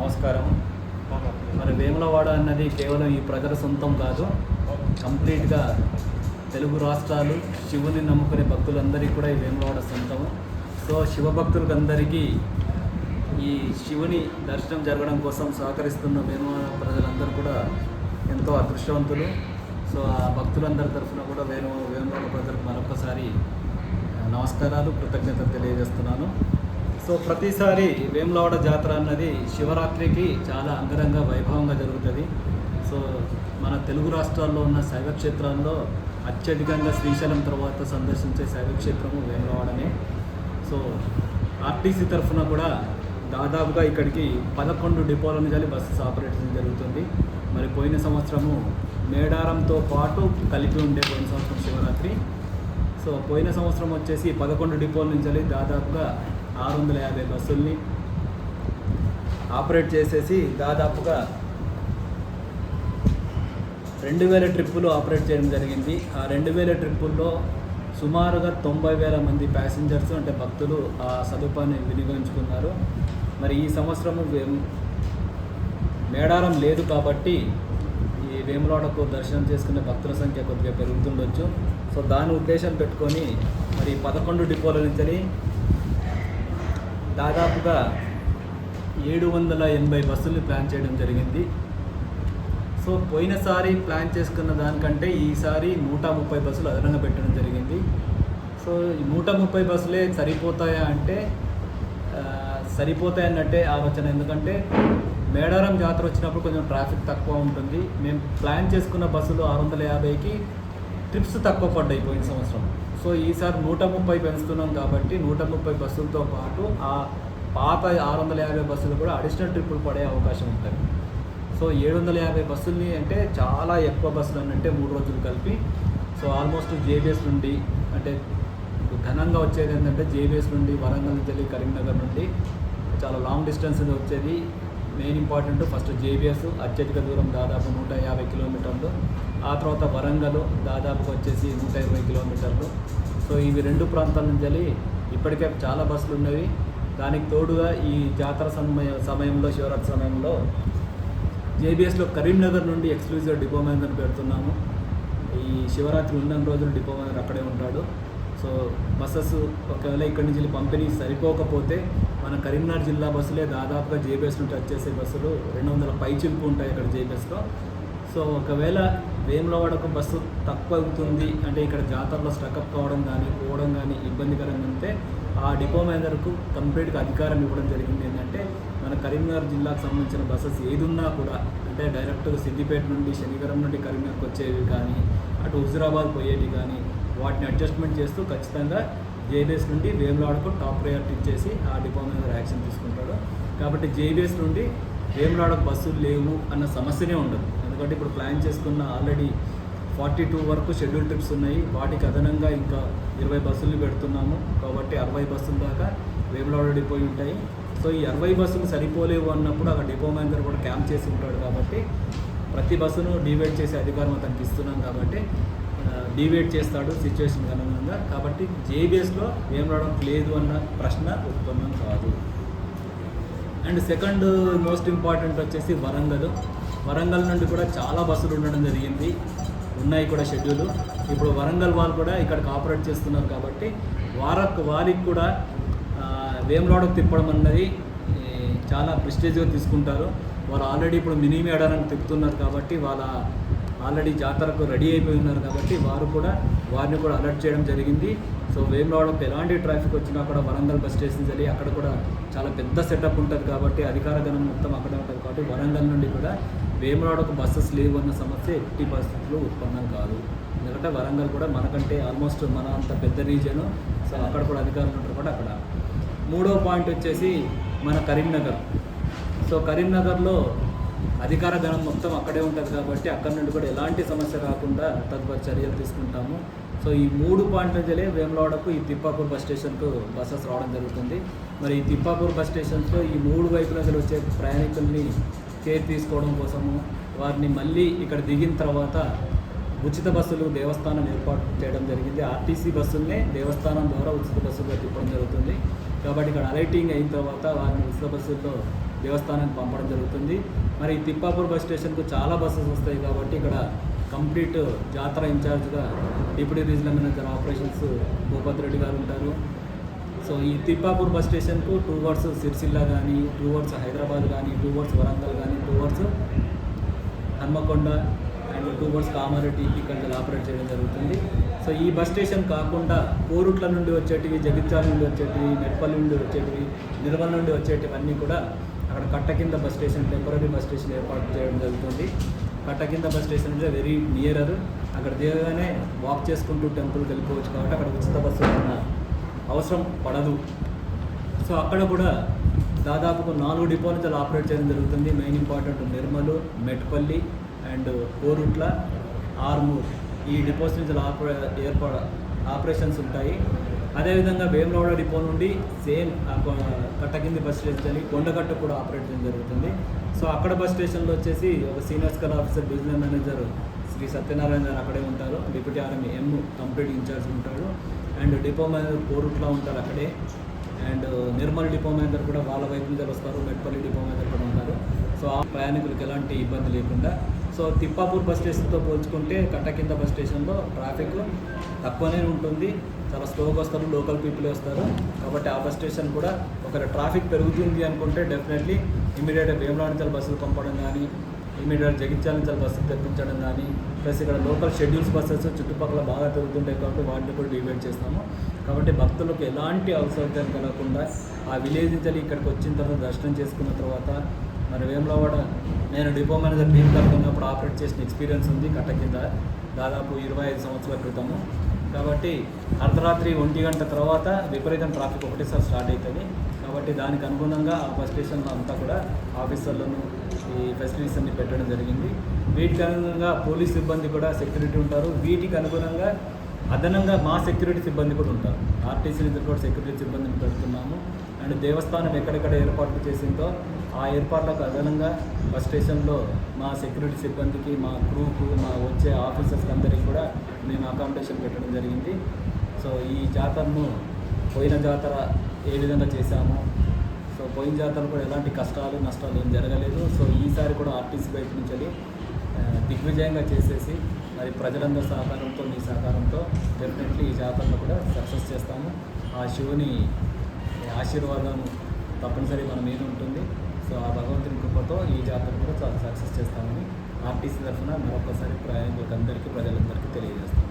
నమస్కారం. మరి వేములవాడ అన్నది కేవలం ఈ ప్రజల సొంతం కాదు కంప్లీట్గా తెలుగు రాష్ట్రాలు శివుని నమ్ముకునే భక్తులందరికీ కూడా ఈ వేములవాడ సొంతము. సో శివభక్తులకందరికీ ఈ శివుని దర్శనం జరగడం కోసం సహకరిస్తున్న వేములవాడ ప్రజలందరూ కూడా ఎంతో అదృష్టవంతులు. సో ఆ భక్తులందరి తరఫున కూడా వేణు వేములవాడ ప్రజలకు మరొకసారి నమస్కారాలు కృతజ్ఞతలు తెలియజేస్తున్నాను. సో ప్రతిసారి వేములవాడ జాతర అన్నది శివరాత్రికి చాలా అంగరంగ వైభవంగా జరుగుతుంది. సో మన తెలుగు రాష్ట్రాల్లో ఉన్న శైవ క్షేత్రాల్లో అత్యధికంగా శ్రీశైలం తర్వాత సందర్శించే శైవ క్షేత్రము వేములవాడనే. సో ఆర్టీసీ తరఫున కూడా దాదాపుగా ఇక్కడికి పదకొండు డిపోల నుంచి బస్సెస్ ఆపరేషన్ జరుగుతుంది. మరి పోయిన సంవత్సరము మేడారంతో పాటు కలిపి ఉండే పోయిన సంవత్సరం శివరాత్రి. సో పోయిన సంవత్సరం వచ్చేసి పదకొండు డిపోల నుంచి దాదాపుగా ఆరు వందల యాభై బస్సుల్ని ఆపరేట్ చేసేసి దాదాపుగా రెండు వేల ట్రిప్పులు ఆపరేట్ చేయడం జరిగింది. ఆ రెండు వేల ట్రిప్పుల్లో సుమారుగా తొంభై వేల మంది ప్యాసింజర్స్ అంటే భక్తులు ఆ సదుపాయాన్ని వినియోగించుకున్నారు. మరి ఈ సంవత్సరము మేడారం లేదు కాబట్టి ఈ వేములవాడకు దర్శనం చేసుకునే భక్తుల సంఖ్య కొద్దిగా పెరుగుతుండొచ్చు. సో దాని ఉద్దేశం పెట్టుకొని మరి పదకొండు డిపోల నుంచి దాదాపుగా ఏడు వందల ఎనభై బస్సులు ప్లాన్ చేయడం జరిగింది. సో పోయినసారి ప్లాన్ చేసుకున్న దానికంటే ఈసారి నూట ముప్పై బస్సులు అదనంగా పెట్టడం జరిగింది. సో ఈ నూట ముప్పై బస్సులే సరిపోతాయా అంటే ఆ, సరిపోతాయన్నట్టే ఆలోచన. ఎందుకంటే మేడారం జాతర వచ్చినప్పుడు కొంచెం ట్రాఫిక్ తక్కువ ఉంటుంది. మేము ప్లాన్ చేసుకున్న బస్సులు ఆరు వందల యాభైకి ట్రిప్స్ తక్కువ పడ్డాయి పోయిన సంవత్సరం. సో ఈసారి నూట ముప్పై పెంచుతున్నాం కాబట్టి నూట ముప్పై బస్సులతో పాటు ఆ పాత ఆరు వందల యాభై బస్సులు కూడా అడిషనల్ ట్రిప్పులు పడే అవకాశం ఉంటుంది. సో ఏడు వందల యాభై బస్సుల్ని అంటే చాలా ఎక్కువ బస్సులు అని అంటే మూడు రోజులు కలిపి సో ఆల్మోస్ట్ జేబీఎస్ నుండి అంటే ఘనంగా వచ్చేది ఏంటంటే జేబీఎస్ నుండి వరంగల్ నుంచి కరీంనగర్ నుండి చాలా లాంగ్ డిస్టెన్స్ వచ్చేది. మెయిన్ ఇంపార్టెంట్ ఫస్ట్ జేబీఎస్ అత్యధిక దూరం దాదాపు నూట యాభై కిలోమీటర్లు. ఆ తర్వాత వరంగల్ దాదాపుగా వచ్చేసి నూట ఇరవై కిలోమీటర్లు. సో ఇవి రెండు ప్రాంతాల నుంచి వెళ్ళి ఇప్పటికే చాలా బస్సులు ఉన్నవి. దానికి తోడుగా ఈ జాతర సమయ సమయంలో శివరాత్రి సమయంలో జేబీఎస్లో కరీంనగర్ నుండి ఎక్స్క్లూజివ్ డిపో మేనేజర్ పెడుతున్నాము. ఈ శివరాత్రి ఉన్న రోజులు డిపో మేనేజర్ అక్కడే ఉంటాడు. సో బస్సెస్ ఒకవేళ ఇక్కడి నుంచి వెళ్ళి పంపిణీ సరిపోకపోతే మన కరీంనగర్ జిల్లా బస్సులే దాదాపుగా జేబీఎస్ నుంచి వచ్చేసే బస్సులు. రెండు వందల పై చిలుపు ఉంటాయి ఇక్కడ జేబీఎస్లో సో ఒకవేళ వేములవాడకు బస్సు తక్కువ అవుతుంది అంటే ఇక్కడ జాతరలో స్టకప్ కావడం కానీ పోవడం కానీ ఇబ్బందికరంగా ఉంటే ఆ డిపో మేనేజర్కు కంప్లీట్గా అధికారం ఇవ్వడం జరిగింది. ఏంటంటే మన కరీంనగర్ జిల్లాకు సంబంధించిన బస్సెస్ ఏది ఉన్నా కూడా అంటే డైరెక్ట్గా సిద్దిపేట నుండి శనిగరం నుండి కరీంనగర్కి వచ్చేవి కానీ అటు హుజురాబాద్ పోయేవి కానీ వాటిని అడ్జస్ట్మెంట్ చేస్తూ ఖచ్చితంగా జేబీఎస్ నుండి వేములాడకు టాప్ ప్రయారిటీ ఇచ్చేసి ఆ డిపో మీద యాక్షన్ తీసుకుంటాడు కాబట్టి జేబీఎస్ నుండి వేములాడకు బస్సులు లేవు అన్న సమస్యనే ఉండదు. ఎందుకంటే ఇప్పుడు ప్లాన్ చేసుకున్న ఆల్రెడీ ఫార్టీ టూ వరకు షెడ్యూల్ ట్రిప్స్ ఉన్నాయి. వాటికి అదనంగా ఇంకా ఇరవై బస్సులు పెడుతున్నాము. కాబట్టి అరవై బస్సుల దాకా వేములాడ డిపో ఉంటాయి. సో ఈ అరవై బస్సులు సరిపోలేవు అన్నప్పుడు అక్కడ డిపో మేనేజర్ కూడా క్యాంప్ చేసి ఉంటాడు కాబట్టి ప్రతి బస్సును డివైడ్ చేసే అధికారం అతనికి ఇస్తున్నాం కాబట్టి డివేట్ చేస్తాడు సిచ్యువేషన్ అనుగుణంగా. కాబట్టి జేబీఎస్లో ఏం రావడం లేదు అన్న ప్రశ్న ఉత్పన్నం కాదు. అండ్ సెకండ్ మోస్ట్ ఇంపార్టెంట్ వచ్చేసి వరంగల్. వరంగల్ నుండి కూడా చాలా బస్సులు ఉండడం జరిగింది. ఉన్నాయి కూడా షెడ్యూల్ ఇప్పుడు వరంగల్ వాళ్ళు కూడా ఇక్కడికి ఆపరేట్ చేస్తున్నారు కాబట్టి వారకు వారికి కూడా ఆ, తిప్పడం అన్నది చాలా ప్రెస్టేజ్గా తీసుకుంటారు. వాళ్ళు ఆల్రెడీ ఇప్పుడు మినీ మేడారానికి తిప్పుతున్నారు కాబట్టి వాళ్ళ ఆల్రెడీ జాతరకు రెడీ అయిపోయి ఉన్నారు కాబట్టి వారు కూడా వారిని కూడా అలర్ట్ చేయడం జరిగింది. సో వేములవాడకు ఎలాంటి ట్రాఫిక్ వచ్చినా కూడా వరంగల్ బస్ స్టేషన్ జరిగి అక్కడ కూడా చాలా పెద్ద సెటప్ ఉంటుంది కాబట్టి అధికార గణం మొత్తం అక్కడ ఉంటుంది కాబట్టి వరంగల్ నుండి కూడా వేములవాడకు బస్సెస్ లేవు అన్న సమస్య ఎట్టి పరిస్థితుల్లో ఉత్పన్నం కాదు. ఎందుకంటే వరంగల్ కూడా మనకంటే ఆల్మోస్ట్ మన అంత పెద్ద రీజియన్ సో అక్కడ కూడా అధికారులు ఉంటారు కూడా అక్కడ. మూడో పాయింట్ వచ్చేసి మన కరీంనగర్. సో కరీంనగర్లో అధికార ధనం మొత్తం అక్కడే ఉంటుంది కాబట్టి అక్కడ నుండి కూడా ఎలాంటి సమస్య రాకుండా తదుపరి చర్యలు తీసుకుంటాము. సో ఈ మూడు పాయింట్ల నుంచే వేములవాడకు ఈ తిప్పాపూర్ బస్ స్టేషన్కు బస్సెస్ రావడం జరుగుతుంది. మరి ఈ తిప్పాపూర్ బస్ స్టేషన్స్లో ఈ మూడు వైపుల నుంచి వచ్చే ప్రయాణికుల్ని కేర్ తీసుకోవడం కోసము వారిని మళ్ళీ ఇక్కడ దిగిన తర్వాత ఉచిత బస్సులు దేవస్థానం ఏర్పాటు చేయడం జరిగింది. ఆర్టీసీ బస్సుల్నే దేవస్థానం ద్వారా ఉచిత బస్సులుగా తిప్పడం జరుగుతుంది. కాబట్టి ఇక్కడ అలైటింగ్ అయిన తర్వాత వారిని ఉచిత బస్సుల్లో దేవస్థానానికి పంపడం జరుగుతుంది. మరి తిప్పాపూర్ బస్ స్టేషన్కు చాలా బస్సెస్ వస్తాయి కాబట్టి ఇక్కడ కంప్లీట్ జాతర ఇన్ఛార్జ్గా deputy regional manager operations Bhupath Reddy గారు ఉంటారు. సో ఈ తిప్పాపూర్ బస్ స్టేషన్కు టూ వర్డ్స్ సిరిసిల్ల కానీ టూ వర్డ్స్ హైదరాబాద్ కానీ టూ వర్డ్స్ వరంగల్ కానీ towards Hanamkonda and towards Kamareddy ఇక్కడ ఆపరేట్ చేయడం జరుగుతుంది. సో ఈ బస్ స్టేషన్ కాకుండా కోరుట్ల నుండి వచ్చేటివి జగిత్యాల నుండి వచ్చేటివి నెట్పల్లి నుండి వచ్చేటివి నిర్మల్ నుండి వచ్చేటివన్నీ కూడా అక్కడ కట్ట కింద bus station temporary bus station ఏర్పాటు చేయడం జరుగుతుంది. కట్ట కింద బస్ స్టేషన్ అంటే వెరీ నియరర్. అక్కడ దిగగానే వాక్ చేసుకుంటూ టెంపుల్కి వెళ్ళిపోవచ్చు కాబట్టి అక్కడ ఉచిత బస్సు అవసరం పడదు. సో అక్కడ కూడా దాదాపు నాలుగు డిపో నుంచి ఆపరేట్ చేయడం జరుగుతుంది. Main important Nirmal Metpalli and Korutla Armoor. ఈ డిపోస్ నుంచి ఆపరే ఏర్పడ ఆపరేషన్స్ ఉంటాయి. అదేవిధంగా వేములవాడ డిపో నుండి సేమ్ కట్టకింది బస్ స్టేషన్ కొండగట్ట కూడా ఆపరేట్ చేయడం జరుగుతుంది. సో అక్కడ బస్ స్టేషన్లో వచ్చేసి ఒక senior scale officer business manager Shri Satyanarayana గారు అక్కడే ఉంటారు. Deputy RM M complete in charge ఉంటాడు. అండ్ డిపో మేనేజర్ కోరుట్ల ఉంటారు అక్కడే. అండ్ నిర్మల్ డిపో మేనేజర్ కూడా వాళ్ళ వైపు నుంచి వస్తారు. మెట్పల్లి డిపో మేనేజర్ కూడా ఉంటారు. సో ఆ ప్రయాణికులకు ఎలాంటి ఇబ్బంది లేకుండా సో తిప్పాపూర్ బస్ స్టేషన్తో పోల్చుకుంటే కట్టకింద బస్ స్టేషన్లో ట్రాఫిక్ తక్కువనే ఉంటుంది. చాలా స్లోగా వస్తారు లోకల్ పీపుల్ వస్తారు. కాబట్టి ఆ బస్ స్టేషన్ కూడా ఒక ట్రాఫిక్ పెరుగుతుంది అనుకుంటే డెఫినెట్లీ ఇమీడియట్గా వేమలాంచల్ బస్సులు పంపడం కానీ ఇమీడియట్ జగిత్యాల నుంచి బస్సులు తెప్పించడం కానీ ప్లస్ ఇక్కడ లోకల్ షెడ్యూల్స్ బస్సెస్ చుట్టుపక్కల బాగా తిరుగుతుంటాయి కాబట్టి వాటిని కూడా డివైడ్ చేస్తాము. కాబట్టి భక్తులకు ఎలాంటి అవసరం కలగకుండా ఆ విలేజ్ నుంచి ఇక్కడికి వచ్చిన తర్వాత దర్శనం చేసుకున్న తర్వాత మరి వేములవాడ నేను డిపో మేనేజర్ టీమ్ ఉన్నప్పుడు ఆపరేట్ చేసిన ఎక్స్పీరియన్స్ ఉంది కట్ట కింద దాదాపు ఇరవై ఐదు సంవత్సరాల క్రితము. కాబట్టి అర్ధరాత్రి ఒంటి గంట తర్వాత విపరీతం ట్రాఫిక్ ఒకటేసారి స్టార్ట్ అవుతుంది కాబట్టి దానికి అనుగుణంగా ఆ బస్ స్టేషన్లో అంతా కూడా ఆఫీసర్లను ఈ ఫెసిలిటీస్ అన్ని పెట్టడం జరిగింది. వీటికి అనుగుణంగా పోలీస్ సిబ్బంది కూడా సెక్యూరిటీ ఉంటారు. వీటికి అనుగుణంగా అదనంగా మా సెక్యూరిటీ సిబ్బంది కూడా ఉంటారు. ఆర్టీసీ నుంచి కూడా సెక్యూరిటీ సిబ్బందిని పెడుతున్నాము. అండ్ దేవస్థానం ఎక్కడెక్కడ ఏర్పాట్లు చేసిందో ఆ ఏర్పాట్లకు అదనంగా బస్ స్టేషన్లో మా సెక్యూరిటీ సిబ్బందికి మా క్రూకు మా వచ్చే ఆఫీసర్స్కి అందరికీ కూడా మేము అకామిడేషన్ పెట్టడం జరిగింది. సో ఈ జాతరను పోయిన జాతర ఏ విధంగా చేశాము? సో పోయిన జాతర కూడా ఎలాంటి కష్టాలు నష్టాలు ఏం జరగలేదు. సో ఈసారి కూడా ఆర్టీసీ బయట నుంచి వెళ్ళి, దిగ్విజయంగా చేసేసి మరి ప్రజలందరి సహకారంతో మీ సహకారంతో డెఫినెట్లీ ఈ జాతరను కూడా సక్సెస్ చేస్తాము. ఆ శివుని ఆశీర్వాదం తప్పనిసరి మన మీద ఉంటుంది. సో ఆ భగవంతుని కృపతో ఈ జాతర కూడా చాలా సక్సెస్ చేస్తామని ఆర్టీసీ తరఫున మరొకసారి ప్రయాణికులకు అందరికీ ప్రజలందరికీ తెలియజేస్తాం.